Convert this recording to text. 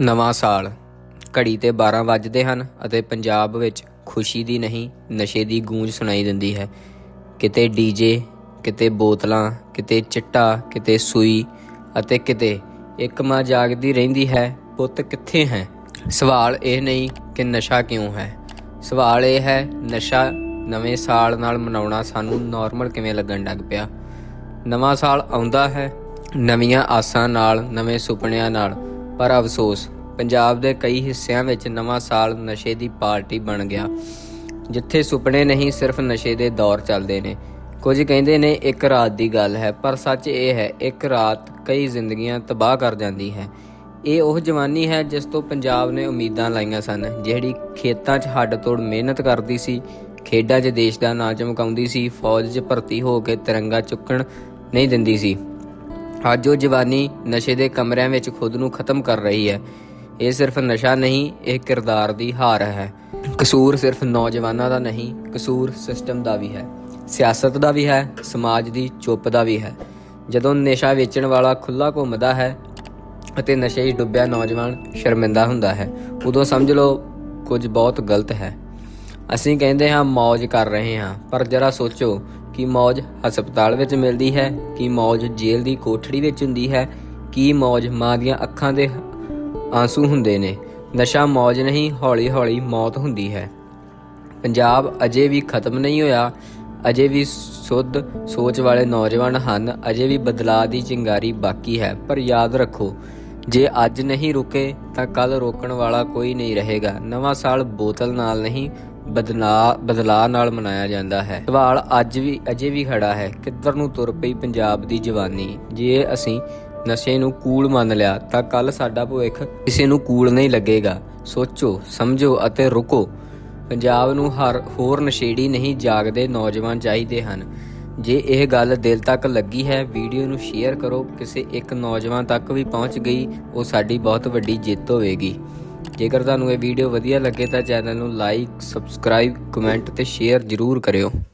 ਨਵਾਂ ਸਾਲ। ਘੜੀ ਤੇ 12 ਵੱਜਦੇ ਹਨ ਅਤੇ ਪੰਜਾਬ ਵਿੱਚ ਖੁਸ਼ੀ ਦੀ ਨਹੀਂ, ਨਸ਼ੇ ਦੀ ਗੂੰਜ ਸੁਣਾਈ ਦਿੰਦੀ ਹੈ। ਕਿਤੇ ਡੀਜੇ ਕਿਤੇ ਬੋਤਲਾਂ, ਕਿਤੇ ਚਿੱਟਾ, ਕਿਤੇ ਸੂਈ ਅਤੇ ਕਿਤੇ ਇੱਕ ਮਾਂ ਜਾਗਦੀ ਰਹਿੰਦੀ ਹੈ, ਪੁੱਤ ਕਿੱਥੇ ਹੈ? ਸਵਾਲ ਇਹ ਨਹੀਂ ਕਿ ਨਸ਼ਾ ਕਿਉਂ ਹੈ। ਸਵਾਲ ਇਹ ਹੈ, ਨਸ਼ਾ ਨਵੇਂ ਸਾਲ ਨਾਲ ਮਨਾਉਣਾ ਸਾਨੂੰ ਨਾਰਮਲ ਕਿਵੇਂ ਲੱਗਣ ਲੱਗ ਪਿਆ? ਨਵਾਂ ਸਾਲ ਆਉਂਦਾ ਹੈ, ਨਵੀਆਂ ਆਸਾਂ ਨਾਲ, ਨਵੇਂ ਸੁਪਨਿਆਂ ਨਾਲ। ਪਰ ਅਫਸੋਸ, ਪੰਜਾਬ ਦੇ ਕਈ ਹਿੱਸਿਆਂ ਵਿੱਚ ਨਵਾਂ ਸਾਲ ਨਸ਼ੇ ਦੀ ਪਾਰਟੀ ਬਣ ਗਿਆ। ਜਿੱਥੇ ਸੁਪਨੇ ਨਹੀਂ, ਸਿਰਫ ਨਸ਼ੇ ਦੇ ਦੌਰ ਚੱਲਦੇ ਨੇ। ਕੁਝ ਕਹਿੰਦੇ ਨੇ, ਇੱਕ ਰਾਤ ਦੀ ਗੱਲ ਹੈ, ਪਰ ਸੱਚ ਇਹ ਹੈ, ਇੱਕ ਰਾਤ ਕਈ ਜ਼ਿੰਦਗੀਆਂ ਤਬਾਹ ਕਰ ਜਾਂਦੀ ਹੈ। ਇਹ ਉਹ ਜਵਾਨੀ ਹੈ, ਜਿਸ ਤੋਂ ਪੰਜਾਬ ਨੇ ਉਮੀਦਾਂ ਲਾਈਆਂ ਸਨ, ਜਿਹੜੀ ਖੇਤਾਂ 'ਚ ਹੱਡ ਤੋੜ ਮਿਹਨਤ ਕਰਦੀ ਸੀ, ਖੇਡਾਂ 'ਚ ਦੇਸ਼ ਦਾ ਨਾਂ ਚਮਕਾਉਂਦੀ ਸੀ, ਫੌਜ 'ਚ ਭਰਤੀ ਹੋ ਕੇ ਤਿਰੰਗਾ ਚੁੱਕਣ ਨਹੀਂ ਦਿੰਦੀ ਸੀ। ਅੱਜ ਉਹ ਜਵਾਨੀ ਨਸ਼ੇ ਦੇ ਕਮਰਿਆਂ ਵਿੱਚ ਖੁਦ ਨੂੰ ਖਤਮ ਕਰ ਰਹੀ ਹੈ। ਇਹ ਸਿਰਫ ਨਸ਼ਾ ਨਹੀਂ, ਇਹ ਕਿਰਦਾਰ ਦੀ ਹਾਰ ਹੈ। ਕਸੂਰ ਸਿਰਫ ਨੌਜਵਾਨਾਂ ਦਾ ਨਹੀਂ, ਕਸੂਰ ਸਿਸਟਮ ਦਾ ਵੀ ਹੈ। ਸਿਆਸਤ ਦਾ ਵੀ ਹੈ, ਸਮਾਜ ਦੀ ਚੁੱਪ ਦਾ ਵੀ ਹੈ। ਜਦੋਂ ਨਸ਼ਾ ਵੇਚਣ ਵਾਲਾ ਖੁੱਲਾ ਘੁੰਮਦਾ ਹੈ ਅਤੇ ਨਸ਼ੇ 'ਚ ਡੁੱਬਿਆ ਨੌਜਵਾਨ ਸ਼ਰਮਿੰਦਾ ਹੁੰਦਾ ਹੈ, ਉਦੋਂ ਸਮਝ ਲਓ ਕੁਝ ਬਹੁਤ ਗਲਤ ਹੈ। ਅਸੀਂ ਕਹਿੰਦੇ ਹਾਂ ਮौज ਕਰ ਰਹੇ ਹਾਂ, ਪਰ ਜਰਾ ਸੋਚੋ ਕੀ ਮੌਜ ਹਸਪਤਾਲ ਵਿੱਚ ਮਿਲਦੀ ਹੈ, ਕੀ ਮੌਜ ਜੇਲ੍ਹ ਦੀ ਕੋਠੜੀ ਵਿੱਚ ਹੁੰਦੀ ਹੈ, ਕੀ ਮੌਜ ਮਾਂ ਦੀਆਂ ਅੱਖਾਂ ਦੇ ਆਂਸੂ ਹੁੰਦੇ ਨੇ। ਨਸ਼ਾ ਮੌਜ ਨਹੀਂ, ਹੌਲੀ-ਹੌਲੀ ਮੌਤ ਹੁੰਦੀ ਹੈ। ਪੰਜਾਬ ਅਜੇ ਵੀ ਖਤਮ ਨਹੀਂ ਹੋਇਆ, ਅਜੇ ਵੀ ਸੁੱਧ ਸੋਚ ਵਾਲੇ ਨੌਜਵਾਨ ਹਨ, ਅਜੇ ਵੀ ਬਦਲਾਅ ਦੀ ਚਿੰਗਾਰੀ ਬਾਕੀ ਹੈ, ਪਰ ਯਾਦ ਰੱਖੋ, ਜੇ ਅੱਜ ਨਹੀਂ ਰੁਕੇ ਤਾਂ ਕੱਲ ਰੋਕਣ ਵਾਲਾ ਕੋਈ ਨਹੀਂ ਰਹੇਗਾ। ਨਵਾਂ ਸਾਲ ਬੋਤਲ ਨਾਲ ਨਹੀਂ ਬਦਲਾ, ਬਦਲਾਅ ਨਾਲ ਮਨਾਇਆ ਜਾਂਦਾ ਹੈ। ਸਵਾਲ ਅੱਜ ਵੀ, ਅਜੇ ਵੀ ਖੜਾ ਹੈ, ਕਿੱਧਰ ਨੂੰ ਤੁਰ ਪਈ ਪੰਜਾਬ ਦੀ ਜਵਾਨੀ? ਜੇ ਅਸੀਂ ਨਸ਼ੇ ਨੂੰ ਕੂਲ ਮੰਨ ਲਿਆ, ਤਾਂ ਕੱਲ ਸਾਡਾ ਭਵਿੱਖ ਕਿਸੇ ਨੂੰ ਕੂਲ ਨਹੀਂ ਲੱਗੇਗਾ। ਸੋਚੋ, ਸਮਝੋ ਅਤੇ ਰੁਕੋ। ਪੰਜਾਬ ਨੂੰ ਹਰ, ਹੋਰ ਨਸ਼ੇੜੀ ਨਹੀਂ ਜਾਗਦੇ ਨੌਜਵਾਨ ਚਾਹੀਦੇ ਹਨ। ਜੇ ਇਹ ਗੱਲ ਦਿਲ ਤੱਕ ਲੱਗੀ ਹੈ, ਵੀਡੀਓ ਨੂੰ ਸ਼ੇਅਰ ਕਰੋ। ਕਿਸੇ ਇੱਕ ਨੌਜਵਾਨ ਤੱਕ ਵੀ ਪਹੁੰਚ ਗਈ, ਉਹ ਸਾਡੀ ਬਹੁਤ ਵੱਡੀ ਜਿੱਤ ਹੋਵੇਗੀ। ਜੇਕਰ ਤੁਹਾਨੂੰ ਇਹ ਵੀਡੀਓ ਵਧੀਆ ਲੱਗੇ ਤਾਂ ਚੈਨਲ ਨੂੰ ਲਾਈਕ ਸਬਸਕ੍ਰਾਈਬ ਕਮੈਂਟ ਤੇ ਸ਼ੇਅਰ ਜ਼ਰੂਰ ਕਰਿਓ।